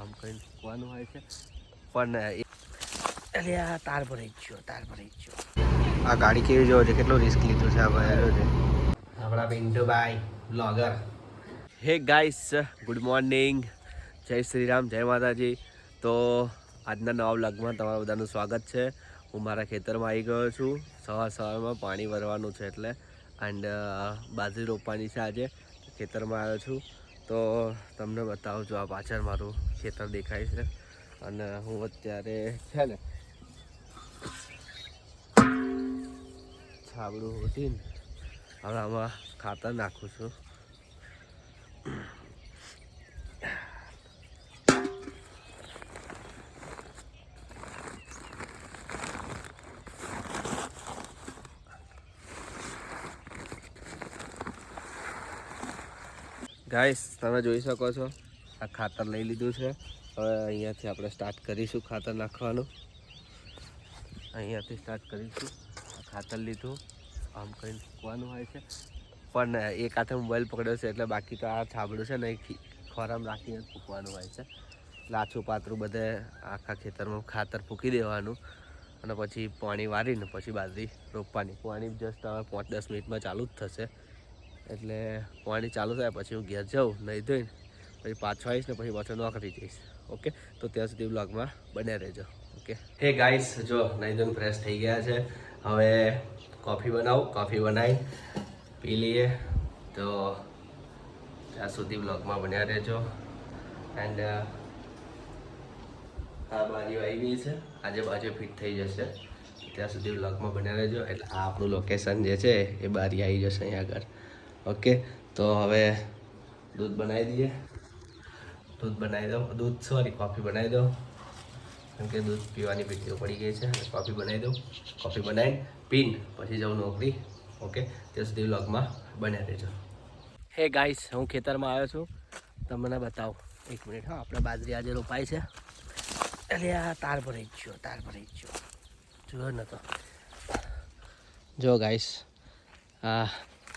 આમ કરીને ફૂંકવાનું હોય છે. પણ અરે આ તાર ભરાઈ જ તાર ભરાઈ જ આ ગાડી કેવી જોવો છે? કેટલું રિસ્ક લીધું છે આ ભાઈ? છે. આપણા Pintubhai blogger hey guys good morning જય શ્રી રામ જય માતાજી. તો આજના નવા બ્લોગમાં તમારા બધાનું સ્વાગત છે. હું મારા ખેતરમાં આવી ગયો છું. સવાર સવારમાં પાણી ભરવાનું છે એટલે. એન્ડ બાજરી રોપવાની છે આજે. ખેતરમાં આવ્યો છું. તો તમને બતાવું છું, આ પાછળ મારું ખેતર દેખાય છે. અને હું અત્યારે છે ને છાબડું ઉઠીને હવે આમાં ખાતર નાખું છું. ગાઈસ તમે જોઈ શકો છો, આ ખાતર લઈ લીધું છે. હવે અહીંયાથી આપણે સ્ટાર્ટ કરીશું ખાતર નાખવાનું. અહીંયાથી સ્ટાર્ટ કરીશું. ખાતર લીધું. આમ કરીને મૂકવાનું હોય છે. પણ એક હાથે મોબાઈલ પકડ્યો છે, એટલે બાકી તો આ છાબડું છે ને, એ ખોરામાં રાખીને ફૂકવાનું હોય છે. લાછું પાતરું બધે આખા ખેતરમાં ખાતર ફૂકી દેવાનું અને પછી પાણી વારીને પછી બાજરી રોપવાની. પાણી જસ્ટ હવે પાંચ દસ મિનિટમાં ચાલુ જ થશે. એટલે પાણી ચાલુ થાય, પછી હું ઘેર જાઉં નહીં ધોઈને, પછી પાછો આવીશ ને પછી પાછો નોકરી જઈશ. ઓકે? તો ત્યાં સુધી બ્લોગમાં બન્યા રહેજો. ઓકે? હે ગાઈસ, જો નહીં ધોઈને ફ્રેશ થઈ ગયા છે. હવે કોફી બનાવું, કોફી બનાવી પી લઈએ. તો ત્યાં સુધી બ્લોગમાં બન્યા રહેજો. એન્ડ આ બાજુ આવી ગઈ છે. આજે બાજુ ફિટ થઈ જશે. ત્યાં સુધી બ્લોગમાં બન્યા રહેજો. એટલે આ આપણું લોકેશન જે છે, એ બારી આવી જશે અહીંયા આગળ. ઓકે, તો હવે દૂધ બનાવી દઈએ. દૂધ બનાવી દો દૂધ સોરી કોફી બનાવી દો કેમ કે દૂધ પીવાની પીટીઓ પડી ગઈ છે કોફી બનાવી દઉં. કોફી બનાવીને પીન, પછી જાઉં નોકરી. ઓકે, ત્યાં સુધી વ્લોગમાં બન્યા રહેજો. હે ગાઈસ, હું ખેતરમાં આવ્યો છું. તમને બતાવો. એક મિનિટ, હા, આપણે બાજરી આજે રોપાય છે. એટલે આ તાર જ ગયો, તાર ભરાઈ ગયો. જોયો તો જો ગાઈસ, આ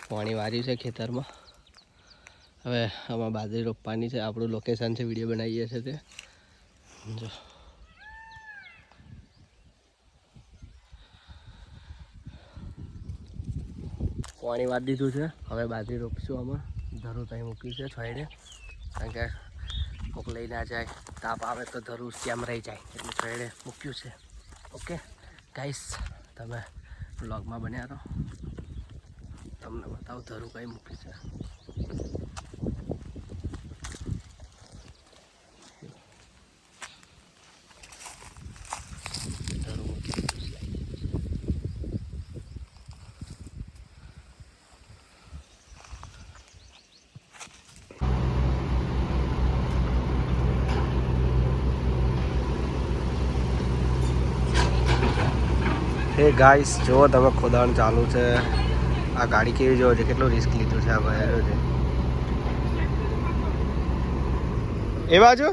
પાણી વાર્યું છે ખેતરમાં. હવે આમાં બાજરી રોપવાની છે. આપણું લોકેશન છે વીડિયો બનાવીએ છીએ તે. જો. પાણી વાર દીધું છે. હવે બાજરી રોપશું આમાં. ધરું ત્યાં મૂક્યું છે છોડે. કારણ કે કોક લઈ ના જાય, તાપ આવે તો ધરું શ્યામ રહી જાય. એટલે છોડે મૂક્યું છે. ઓકે ગાઈસ તમે બ્લોગમાં બન્યા રહો. તમને બતાવું ધરું કઈ મૂકી છે. હે ગાઈસ જો તમે ખોદાણ ચાલુ છે આ ગાડી કેવી જોવો છે? કેટલું રિસ્ક લીધું છે આ ભાઈ છે એ બાજુ?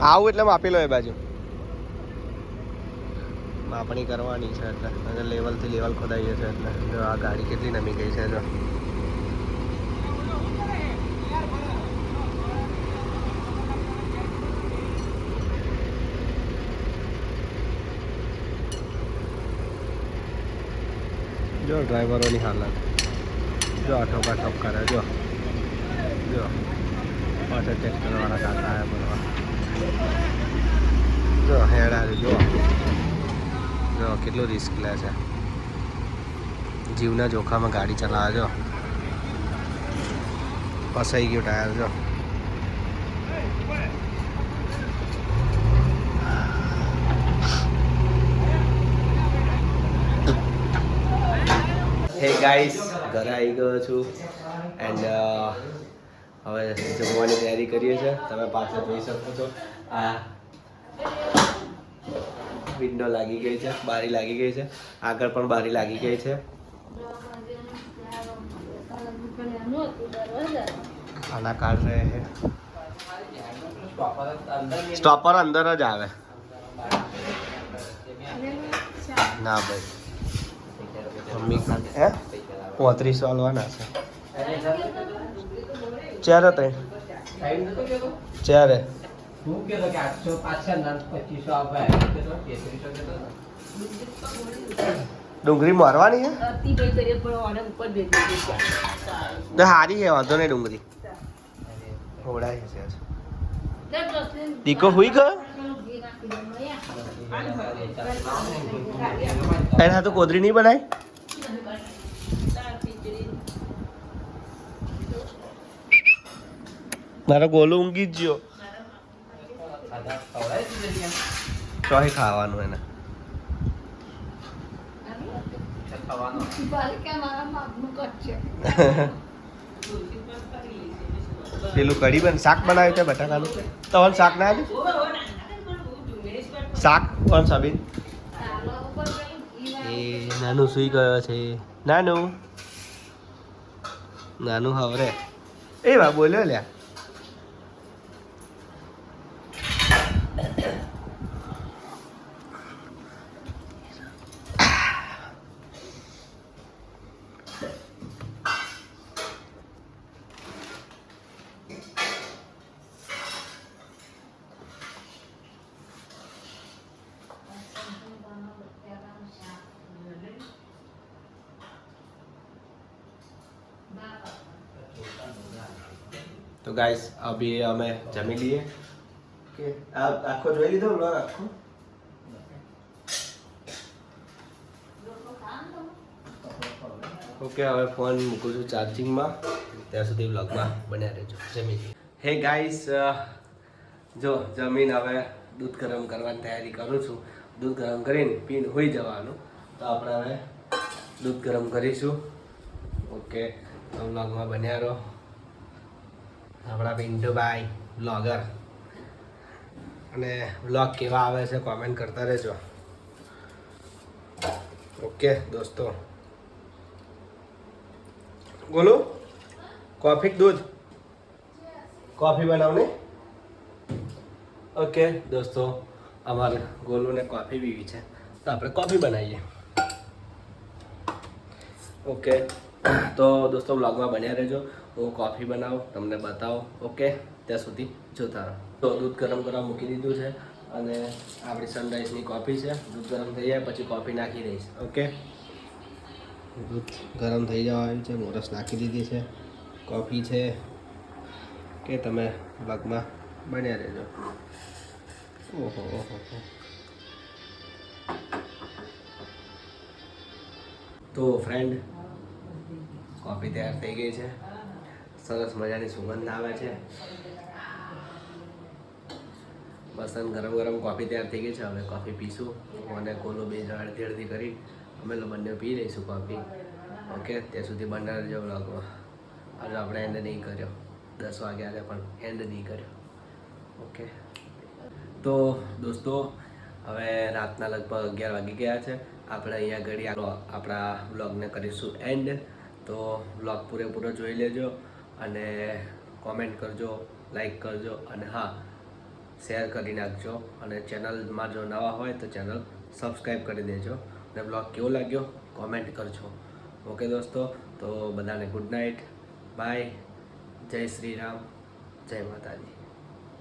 આવું એટલે માપી લો એ બાજુ. માપણી કરવાની છે એટલે. લેવલથી લેવલ ખોદાઈ છે એટલે. જો આ ગાડી કેટલી નમી ગઈ છે, જો. જો ડ્રાઈવરોની હાલત. જો આઠો ઠોકા કરે, જો. જો. પાછળ ટ્રેક્ટરવાળા કાકા આવ્યા બોલવા. જો, હેડા જો. જો, કેટલું રિસ્ક લે છે. જીવના જોખામાં ગાડી ચલાવે, જો. ફસાઈ ગયું ટાયર જો. હે ગાઈસ ઘરે આવી ગયો છું. એન્ડ હવે જમવાની તૈયારી કરીએ છીએ. તમે પાછળ જોઈ શકો છો. આ વિન્ડો લાગી ગઈ છે. બારી લાગી ગઈ છે. આગળ પણ બારી લાગી ગઈ છે. આના કારણે સ્ટોપર અંદર જ આવે. ના ભાઈ. મમ્મી ખાતે હે પોત્રીસ વાળવાના છે ચારે ચારે તું ને. ડુંગળી મારવાની. તો સારી છે વાંધો નહીં ડુંગળી છે. દીકો હુઈ ગયો. એના તો કોદરી નહીં બનાય મારો ગોલું ઊંઘી જ ગયો. ચોહી ખાવાનું એને. પેલું કઢી બન, શાક બનાવ્યું છે બટાકાનું? તવન શાક ના શાક, કોણ સાબિન એ નાનું સુઈ ગયો છે. નાનું? નાનું હવરે એ બા, બોલ્યો લ્યા. તો ગાઈસ અભી અમે જમી લઈએ. કે આ આખો જોઈ લીધો બ્લોગ આખો? ઓકે હવે ફોન મૂકું છું ચાર્જિંગમાં ત્યાં સુધી બ્લોગમાં બન્યા રહેજો. જમી લઈએ. હે ગાઈસ જો જમીન હવે દૂધ ગરમ કરવાની તૈયારી કરું છું. દૂધ ગરમ કરીને પીને હોઈ જવાનું. તો આપણે હવે દૂધ ગરમ કરીશું. ઓકે બ્લોગમાં બન્યા રહો. આપણા પિન્ટુભાઈ બ્લોગર અને બ્લોગ કેવા આવે છે કોમેન્ટ કરતા રહેજો. ઓકે દોસ્તો. બોલો? કોફી દૂધ? કોફી બનાવને? ઓકે દોસ્તો. અમારે ગોલુને કોફી પીવી છે. તો આપણે કોફી બનાવીએ. ઓકે તો દોસ્તો બ્લોગમાં બન્યા રહેજો. હું કોફી બનાવું, તમને બતાવો. ઓકે ત્યાં સુધી જોતા તો દૂધ ગરમ કરવા મૂકી દીધું છે અને આપણી સનરાઈઝની કોફી છે. દૂધ ગરમ થઈ જાય, પછી કોફી નાખી દઈશ. ઓકે દૂધ ગરમ થઈ જવા આવ્યું છે. મોરસ નાખી દીધી છે. કોફી છે. કે તમે બ્લોગમાં બન્યા રહેજો. ઓહો ઓહો. તો ફ્રેન્ડ કોફી તૈયાર થઈ ગઈ છે. સરસ મજાની સુગંધ આવે છે. બસ ગરમ ગરમ કોફી તૈયાર થઈ ગઈ છે. હવે કોફી પીશું. અને કોલો બે જણ અડધી અડધી કરી અમે બંને પી લઈશું કોફી. ઓકે? ત્યાં સુધી બંને જો વ્લોગમાં. હજુ આપણે એન્ડ નહીં કર્યો. દસ વાગ્યા છે પણ એન્ડ નહીં કર્યો. ઓકે? તો દોસ્તો, હવે રાતના લગભગ અગિયાર વાગી ગયા છે. આપણે અહીંયા ઘડી આપણા બ્લોગને કરીશું એન્ડ તો બ્લોગ પૂરેપૂરો જોઈ લેજો અને કોમેન્ટ કરજો લાઈક કરજો અને હા શેર કરી નાખજો અને ચેનલમાં જો નવા હોય તો ચેનલ સબસ્ક્રાઈબ કરી દેજો અને બ્લોગ કેવો લાગ્યો કોમેન્ટ કરજો. ઓકે દોસ્તો, તો બધાને ગુડ નાઇટ બાય જય શ્રી રામ, જય માતાજી.